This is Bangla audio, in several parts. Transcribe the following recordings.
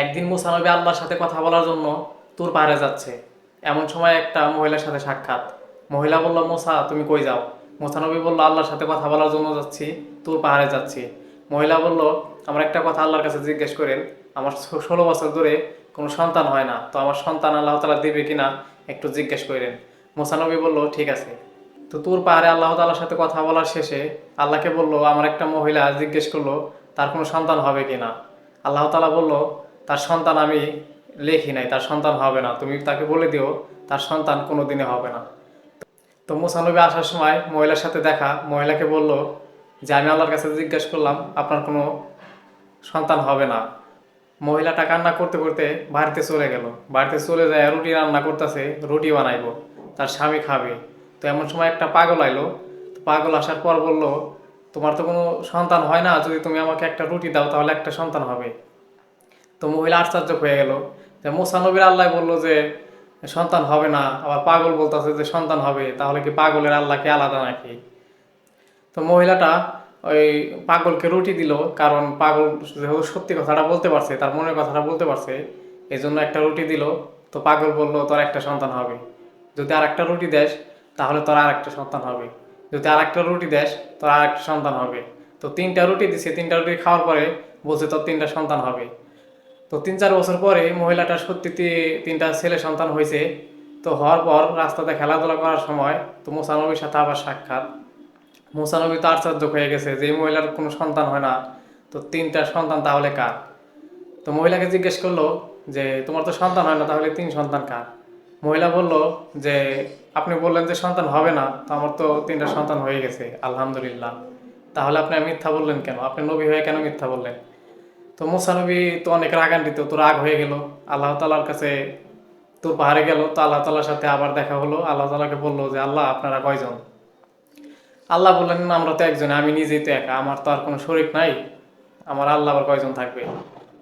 একদিন মুসানবী আল্লাহর সাথে কথা বলার জন্য তোর পাহাড়ে যাচ্ছে। এমন সময় একটা মহিলার সাথে সাক্ষাৎ। মহিলা বলল, মোসা, তুমি কই যাও? মোসানবী বলল, আল্লাহর সাথে কথা বলার জন্য যাচ্ছি, তোর পাহাড়ে যাচ্ছি। মহিলা বলল, আমার একটা কথা আল্লাহর কাছে জিজ্ঞেস করেন, আমার ষোলো বছর ধরে কোনো সন্তান হয় না, তো আমার সন্তান আল্লাহ তালা দেবে কিনা একটু জিজ্ঞেস করেন। মোসানবী বলল, ঠিক আছে। তো তোর পাহাড়ে আল্লাহ তালার সাথে কথা বলার শেষে আল্লাহকে বলল, আমার একটা মহিলা জিজ্ঞেস করল, তার কোনো সন্তান হবে কিনা? আল্লাহ তালা বলল তার সন্তান আমি লেখি নাই, তার সন্তান হবে না। তুমি তাকে বলে দিও, তার সন্তান কোনো দিনে হবে না। তো মুসানবী আসার সময় মহিলার সাথে দেখা, মহিলাকে বলল যে, আমি আল্লাহর কাছে জিজ্ঞেস করলাম, আপনার কোনো সন্তান হবে না। মহিলাটা কান্না করতে করতে বাড়িতে চলে গেল। বাড়িতে চলে যায়, রুটি রান্না করতেছে, রুটি বানাইবো, তার স্বামী খাবে। তো এমন সময় একটা পাগল আইলো। পাগল আসার পর বলল, তোমার তো কোনো সন্তান হয় না, যদি তুমি আমাকে একটা রুটি দাও, তাহলে একটা সন্তান হবে। তো মহিলা আশ্চর্য হয়ে গেল। যে মোসানবীর আল্লাহ বলল যে, সন্তান হবে না। আবার পাগল বলতেছে যে, সন্তান হবে। তাহলে কি পাগলের আল্লাহকে আলাদা নাকি? তো মহিলাটা ওই পাগলকে রুটি দিল। কারণ পাগল যেহেতু সত্যি কথাটা বলতে পারছে, তার মনের কথাটা বলতে পারছে এই জন্য একটা রুটি দিল। তো পাগল বলল, তোর একটা সন্তান হবে। যদি আর একটা রুটি দেস, তাহলে তোর আর একটা সন্তান হবে। যদি আর একটা রুটি দেস, তোর আর একটা সন্তান হবে। তো তিনটা রুটি দিছে। তিনটা রুটি খাওয়ার পরে বলছে, তোর তিনটা সন্তান হবে। তো তিন চার বছর পরে মহিলাটার সত্যি তি- তিনটা ছেলে সন্তান হয়েছে। তো হওয়ার পর রাস্তাতে খেলাধুলা করার সময় তো মুসানবীর সাথে আবার সাক্ষাৎ। মুসানবী তো আশ্চর্য হয়ে গেছে যে মহিলার কোনো সন্তান হয় না। তো তিনটা সন্তান তাহলে কার? তো মহিলাকে জিজ্ঞেস করল যে, তোমার তো সন্তান হয় না, তাহলে তিন সন্তান কার? মহিলা বলল যে, আপনি বললেন যে সন্তান হবে না, তো আমার তো তিনটা সন্তান হয়ে গেছে, আলহামদুলিল্লাহ। তাহলে আপনি মিথ্যা বললেন কেন? আপনি নবী হয়ে কেন মিথ্যা বললেন? তো মুসানবী তো অনেক রাগান্বিত, তো রাগ হয়ে গেল। আল্লাহ তালার কাছে তোর পাহাড়ে গেল, তো আল্লাহ তালার সাথে আবার দেখা হলো। আল্লাহ তালাকে বলল যে, আল্লাহ, আপনারা কয়জন? আল্লাহ বললেন, আমরা তো একজন, আমি নিজেই তো একা, আমার তো আর কোনো শরীর নাই, আমার আল্লাহ আবার কয়জন থাকবে?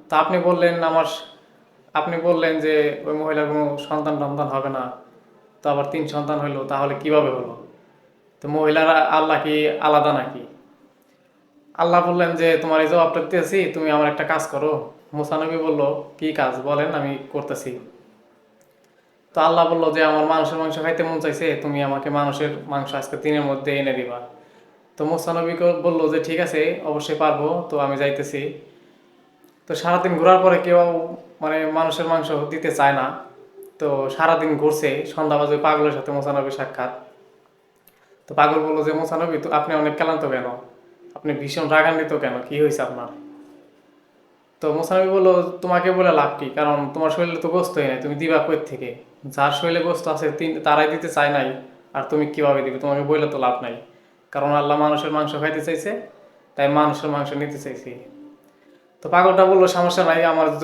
তা আপনি বললেন, আমার, আপনি বললেন যে, ওই মহিলার কোনো সন্তান টন্তান হবে না, তো আবার তিন সন্তান হইল, তাহলে কীভাবে হলো? তো মহিলারা, আল্লাহ কি আলাদা নাকি? আল্লাহ বললেন যে, তোমার এই জবাবটা দিতেছি, তুমি আমার একটা কাজ করো। মুসানবী বলল, কি কাজ? বলেন, আমি করতেছি। তো আল্লাহ বলল যে, আমার মানুষের মাংস খাইতে মন চাইছে, তুমি আমাকে মানুষের মাংস আজকে দিনের মধ্যে এনে দিবা। তো মুসানবীকে বলল যে, ঠিক আছে, অবশ্যই পারব, তো আমি যাইতেছি। তো সারাদিন ঘোরার পরে কেউ মানে মানুষের মাংস দিতে চায় না। তো সারাদিন ঘুরছে, সন্ধ্যা বাজে পাগলের সাথে মোসানবী সাক্ষাৎ। তো পাগল বলল যে মোসানবী তো আপনি অনেক ক্লান্ত কেন? আপনি ভীষণ রাগান্বিত কেন? কি হয়েছে আপনার? তো মোসানবী বলল, তোমাকে বলে লাভ কি? কারণ তোমার শরীরে তো গোস্ত হয় নাই, তুমি দিবা কই থেকে? যার শরীরে গোস্ত আছে, তিন- তারাই দিতে চায় নাই, আর তুমি কীভাবে দিবে? তোমাকে বললে তো লাভ নাই। কারণ আল্লাহ মানুষের মাংস খাইতে চাইছে, তাই মানুষের মাংস নিতে চাইছি। তো পাগলটা বলল, সমস্যা নাই, আমার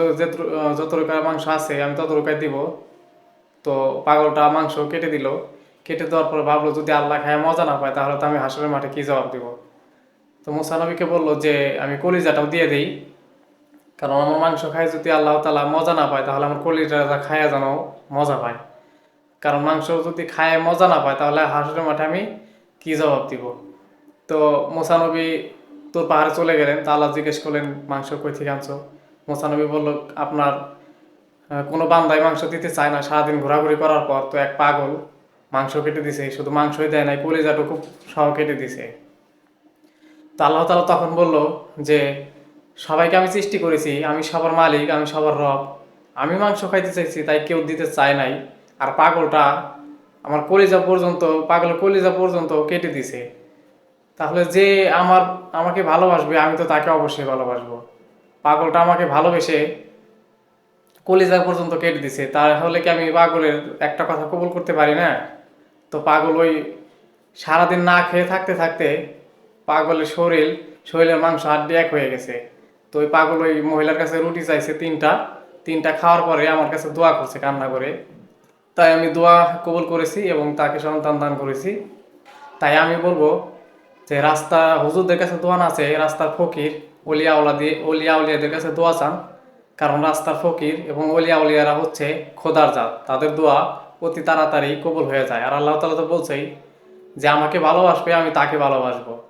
যত রকমের মাংস আছে, আমি তত রকমের দিব। তো পাগলটা মাংস কেটে দিল। কেটে দেওয়ার পর ভাবলো, যদি আল্লাহ খায় মজা না পায়, তাহলে তো আমি হাসরের মাঠে কি জবাব দিব? তো মুসানবীকে বলল যে, আমি কলিজাটাও দিয়ে দিই। কারণ আমার মাংস খায় যদি আল্লাহ তালা মজা না পায়, তাহলে আমার কলিজাটা খায়া যেন মজা পায়। কারণ মাংস যদি খায়, মজা না পায়, তাহলে হাসরের মাঠে আমি কি জবাব দিব? তো মোসানবী তোর পাহাড়ে চলে গেলেন। তা আল্লাহ জিজ্ঞেস করলেন, মাংস কই থেকে আনছো? মোসানবী বলল, আপনার কোনো বান্দায় মাংস দিতে চায় না। সারাদিন ঘোরাঘুরি করার পর তো এক পাগল মাংস কেটে দিছে। শুধু মাংসই দেয় নাই, কলিজাটুকু সহ কেটে দিছে। তো আল্লাহ তালা তখন বলল যে, সবাইকে আমি সৃষ্টি করেছি, আমি সবার মালিক, আমি সবার রব। আমি মাংস খাইতে চাইছি, তাই কেউ দিতে চায় নাই। আর পাগলটা আমার কলিজা পর্যন্ত পাগল কলিজা পর্যন্ত কেটে দিছে। তাহলে যে আমার, আমাকে ভালোবাসবে, আমি তো তাকে অবশ্যই ভালোবাসবো। পাগলটা আমাকে ভালোবেসে কলিজা পর্যন্ত কেটে দিছে। তাহলে কি আমি পাগলের একটা কথা কবুল করতে পারি না? তো পাগল ওই সারাদিন না খেয়ে থাকতে থাকতে পাগলের শরীর, শরীরের মাংস হাড্ডি এক হয়ে গেছে। তো ওই পাগল ওই মহিলার কাছে রুটি চাইছে তিনটা। তিনটা খাওয়ার পরে আমার কাছে দোয়া করছে কান্না করে। তাই আমি দোয়া কবুল করেছি এবং তাকে সন্তান দান করেছি। তাই আমি বলব যে রাস্তা, হুজুরদের কাছে দোয়া না আছে রাস্তার ফকির অলিয়াওলা দিয়ে অলিয়া উলিয়াদের কাছে দোয়া চান। কারণ রাস্তার ফকির এবং অলিয়া উলিয়ারা হচ্ছে খোদার জাত। তাদের দোয়া অতি তাড়াতাড়ি কবুল হয়ে যায়। আর আল্লাহ তালা তো বলছেই যে, আমাকে ভালোবাসবে, আমি তাকে ভালোবাসবো।